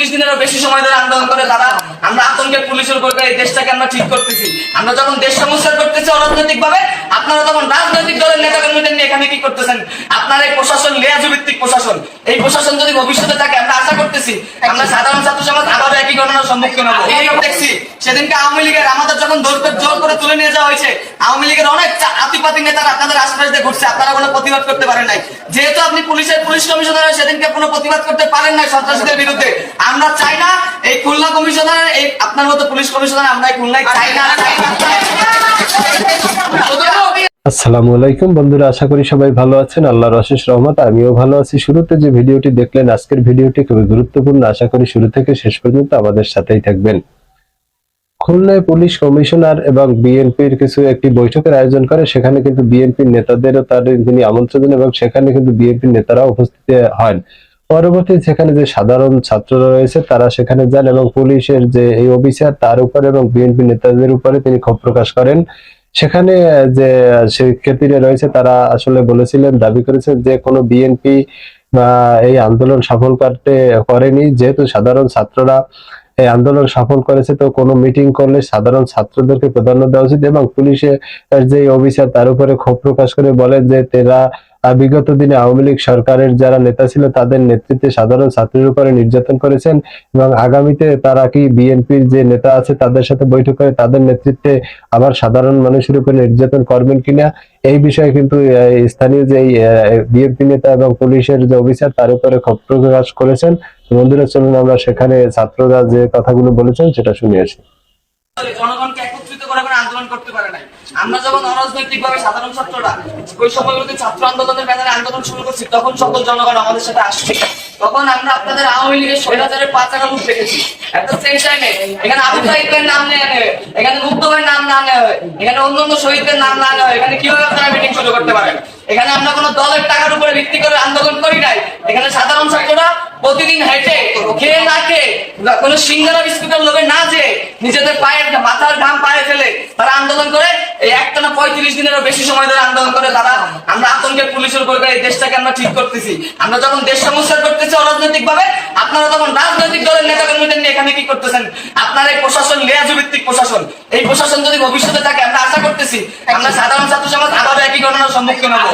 পঁয়ত্রিশ দিনেরও বেশি সময় ধরে আন্দোলন করে তারা আমরা আতঙ্কের পুলিশের উপর এই দেশটাকে আমরা ঠিক করতেছি। আমরা যখন দেশ সমস্যা করতেছি অরাজনৈতিক ভাবে আপনারা তখন রাজনৈতিক দলের নেতা কর্মীদের নিয়ে এখানে কি করতেছেন? আপনার এই প্রশাসন লেয়াজু ভিত্তিক প্রশাসন, এই প্রশাসন যদি ভবিষ্যতে থাকে আমরা আশা করতেছি, আমরা সাধারণ ছাত্র সমাজ আবারও একই ঘটনার সম্মুখীন হব। দেখছি, সেদিনকে আওয়ামী লীগের আমাদের যখন দৌড় জোর করে তুলে নিয়ে যাওয়া হয়েছে, আওয়ামী লীগের অনেক আতিপাতিক নেতারা আপনাদের আশপাশ দিয়ে ঘুরছে, আপনারা কোনো প্রতিবাদ করতে পারেন নাই। যেহেতু আপনি পুলিশের পুলিশ কমিশনার, সেদিনকে কোনো প্রতিবাদ করতে পারেন নাই সন্ত্রাসীদের বিরুদ্ধে। আমরা চাই না এই খুলনা কমিশনার এই আপনার মতো পুলিশ কমিশনার আমরা খুলনায় চাই না চাই না, আসসালামু আলাইকুম বন্ধুরা আশা করি সবাই ভালো আছেন। আল্লাহর অশেষ রহমত আমিও ভালো আছি। শুরুতে যে ভিডিওটি দেখলেন আজকের ভিডিওটি খুবই গুরুত্বপূর্ণ। আশা করি শুরু থেকে শেষ পর্যন্ত আমাদের সাথেই থাকবেন। খুলনায় পুলিশ কমিশনার এবং বিএনপির কিছু একটি বৈঠকের আয়োজন করে। সেখানে কিন্তু বিএনপির নেতাদেরও তার তিনি আমন্ত্রণ এবং সেখানে কিন্তু বিএনপির নেতারা উপস্থিত হন। পরবর্তী সেখানে যে সাধারণ ছাত্ররা রয়েছে, তারা সেখানে যান এবং পুলিশের যে এই অফিসার, তার উপরে এবং বিএনপি নেতাদের উপরে তিনি ক্ষোভ প্রকাশ করেন। সেখানে যে, শিক্ষার্থীরা রয়েছে, তারা আসলে বলেছিলেন, দাবি করেছেন যে কোনো বিএনপি এই আন্দোলন সফল করতে করেনি। যেহেতু সাধারণ ছাত্ররা এই আন্দোলন সফল করেছে, তো কোনো মিটিং করলে সাধারণ ছাত্রদেরকে প্রাধান্য দেওয়া উচিত এবং পুলিশের যে অফিসার, তার উপরে ক্ষোভ প্রকাশ করে বলেন যে, তারা বিগত দিনে আওয়ামী লীগ সরকারের যারা নেতা ছিল, তাদের নেতৃত্বে সাধারণ ছাত্রের উপরে নির্যাতন করেছেন এবং আগামীতে তারা কি বিএনপির যে নেতা আছে, তাদের সাথে বৈঠক করে তাদের নেতৃত্বে আবার সাধারণ মানুষের উপরে নির্যাতন করবেন কিনা, এই বিষয়ে কিন্তু স্থানীয় যে বিএনপি নেতা এবং পুলিশের যে অফিসার, তার উপরে ক্ষোভ প্রকাশ করেছেন। বন্ধুরা, চলুন আমরা সেখানে ছাত্ররা যে কথাগুলো বলেছেন, সেটা শুনে আসি। জনগণকে একত্রিত করে করে আন্দোলন করতে পারে নাই। আমরা যখন অরাজনৈতিক ভাবে সাধারণ ছাত্ররা ওই সময়গুলোতে ছাত্র আন্দোলনের ব্যানারে আন্দোলন শুরু করছি, তখন সকল জনগণ আমাদের সাথে আসছে। তখন আমরা আপনাদের আওয়ামী লীগের সেম টাইমে এখানে নাম না হয় কীভাবে কোনো দলের টাকার উপরে ভিত্তি করে আন্দোলন করি নাই। এখানে সাধারণ ছাত্ররা প্রতিদিন হেঁটে, খেয়ে না খেয়ে, কোনো সিঙ্গারা বিস্কুটের লোভে না যে নিজেদের পায়ের মাথার ঘাম পায়ে ফেলে তারা আন্দোলন করে এই একটানা পঁয়ত্রিশ দিনেরও বেশি সময় ধরে আন্দোলন করে। তারা আমরা আতঙ্কের পুলিশের উপর এই দেশটাকে আমরা ঠিক করতেছি। আমরা যখন দেশ সমস্যা করতেছি অরাজনৈতিক ভাবে আপনারা তখন রাজনৈতিক দলের নেতা কর্মীদের নিয়ে এখানে কি করতেছেন? আপনার এই প্রশাসন লেয়াজু ভিত্তিক প্রশাসন। এই প্রশাসন যদি ভবিষ্যতে থাকে আমরা আশা করতেছি আমরা সাধারণ ছাত্র সমাজ আবারও একই ঘটনার সম্মুখীন হব।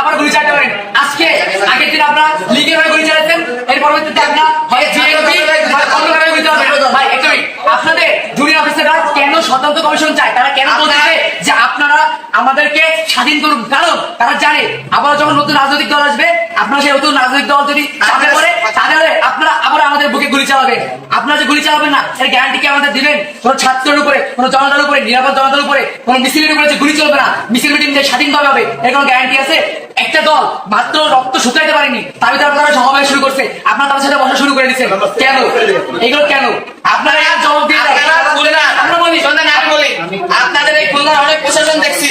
আবার গুলি চালাতে পারেন। আজকে আগের দিন আপনারা লিগের হয়ে গুলি চালাতেন এর পরবর্তীতে আপনারা হয় বিএনপি হয় অন্য কারণে গুলি চালাবেন ভাই একটা মিনিট আপনাদের জুনিয়র অফিসাররা কেন স্বতন্ত্র কমিশন চায় তারা কেন বলছে যে আপনারা আমাদেরকে স্বাধীন করুন কারণ তারা জানে। আবার যখন নতুন রাজনৈতিক দল আসবে আপনারা সেই নতুন রাজনৈতিক দল যদি চাপে পড়ে তাহলে আপনারা আবার আমাদের বুকে গুলি চালাবেন। আপনারা যে গুলি চালাবেন না এর গ্যারান্টি কি আমাদের দিবেন? কোন ছাত্রের উপরে কোন জনতার উপরে নিরাপদ জনতার উপরে কোন মিছিলের উপরে যে গুলি চলবে না মিছিল মিটিং যে স্বাধীনভাবে হবে এর কোনো গ্যারান্টি আছে? একটা দল মাত্র রক্ত শুকাইতে পারেনি তার ভিতরে আপনারা সমাবেশ শুরু করছে। আপনারা তাদের সাথে বসা শুরু করে দিচ্ছেন। কেন? এগুলো কেন? আপনারা জবাব দিয়ে দেন। আপনারা খুলনা আমরা বলি শোনেন, আমি বলি আপনাদের এই খুলনার অনেক প্রশাসন দেখছি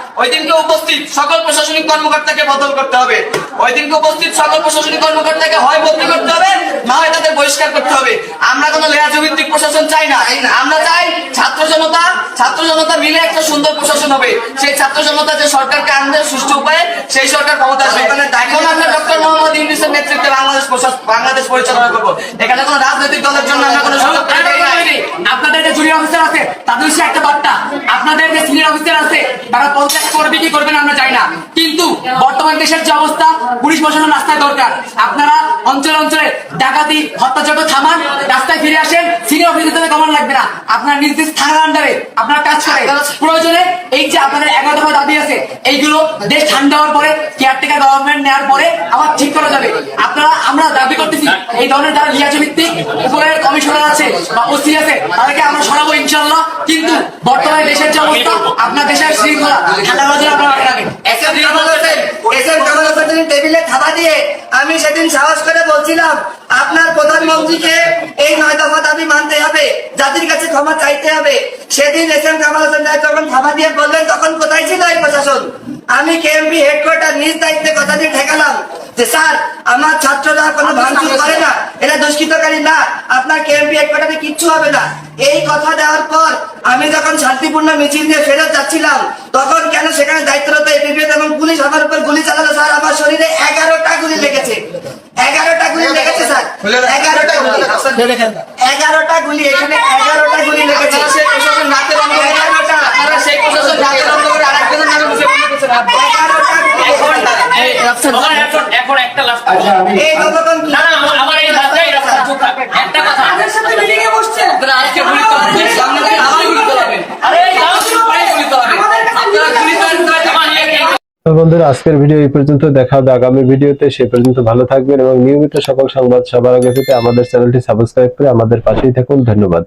ওই দিনকে উপস্থিত সকল প্রশাসনিক কর্মকর্তাকে বদল করতে হবে। ওই দিনকে উপস্থিত সকল প্রশাসনিক কর্মকর্তাকে হয় বদলি করতে হবে, না হয় তাদের বহিষ্কার করতে হবে। আমরা কোনো ভিত্তিক প্রশাসন চাই না। আমরা চাই ছাত্র জনতা ছাত্র জনতা মিলে একটা সুন্দর প্রশাসন হবে। সেই ছাত্র জনতা যে সরকারকে আনবে সুষ্ঠু উপায়ে, সেই সরকার ক্ষমতা আসবে। এখন আমরা ডক্টর মোহাম্মদ ইউনিসের নেতৃত্বে বাংলাদেশ বাংলাদেশ পরিচালনা করব। এখানে কোনো রাজনৈতিক দলের জন্য আমরা কোনো সুযোগ। আপনাদের অফিসার আছে তাদের একটা বার্তা। আপনাদের যে সিনিয়র অফিসার আছে, তারা পদত্যাগ করবে কি করবে আমরা জানি না। কিন্তু বর্তমান দেশের যে অবস্থা, পুলিশ প্রশাসন রাস্তায় দরকার। আপনারা অঞ্চলে অঞ্চলে ডাকাতি, হত্যাযজ্ঞ থামান, রাস্তায় ফিরে আসেন সিনিয়র অফিসার কমান লাগবে না। আপনার নিজ থানার আন্ডারে আপনারা কাজ করে প্রয়োজনে এই যে আপনাদের এগারো দফা দাবি আছে, এইগুলো দেশ ঠান্ডা হওয়ার পরে কেয়ারটেকার গভর্নমেন্ট নেওয়ার পরে আবার ঠিক করা যাবে। আপনারা, আমরা দাবি করতেছি, এই ধরনের যারা লিয়াজ ভিত্তিক উপরের কমিশনার আছে বা ওসি আছে, তাদেরকে আমরা সরাবো ইনশাল্লাহ কিন্তু বর্তমানে দেশের যে অবস্থা আপনার দেশের শৃঙ্খলা ঠান্ডা রাখেন। টেবিলে থাবা দিয়ে আমি সেদিন সাহস করে বলছিলাম আপনার প্রধানমন্ত্রীকে এই নয় দফা দাবি মানতে হবে জাতির কাছে ক্ষমা চাইতে হবে। সেদিন এস এম কামাল হোসেন যখন থাবা দিয়ে বললেন তখন কোথায় ছিল এই প্রশাসন? আমি কেএমপি হেডকোয়ার্টার নিজ দায়িত্বে কথা দিয়ে ঠেকালাম যে স্যার আমার ছাত্ররা কোনো ভাঙচুর করে না এরা দুষ্কৃতকারী না আপনার কেএমপি হেডকোয়ার্টারে কিচ্ছু হবে না। এই কথা দেওয়ার পর আমি যখন শান্তিপূর্ণ মিছিল নিয়ে ফেরত যাচ্ছিলাম তখন কেন সেখানে দায়িত্বরত এপিপি এবং পুলিশ আমার উপর গুলি চালালো স্যার? আমার শরীরে এগারোটা গুলি লেগেছে। এগারোটা গুলি লেগেছে স্যার। এগারোটা গুলি। এগারোটা গুলি এখানে এগারোটা গুলি লেগেছে। রাতের এগারোটা। সেই প্রশাসন রাতের অন্ধকারে এগারোটা এখন আমার এখন এখন একটা লাস্ট এই ততক্ষণ কি না না আমার- আমার এই লাস্ট এই রাস্তা চুপ থাকবেন একটা কথা আজকে গুলি করবেন সামনে থেকে আবার গুলি করবেন আরে এই দাও, পরে গুলি করবেন আপনারা গুলি করেন আমার এই- এই- তো বন্ধুরা, আজকের ভিডিও এই পর্যন্ত। দেখা হবে আগামী ভিডিওতে। সে পর্যন্ত ভালো থাকবেন এবং নিয়মিত সকল সংবাদ সবার আগে পেতে আমাদের চ্যানেলটি সাবস্ক্রাইব করে আমাদের পাশেই থাকুন। ধন্যবাদ।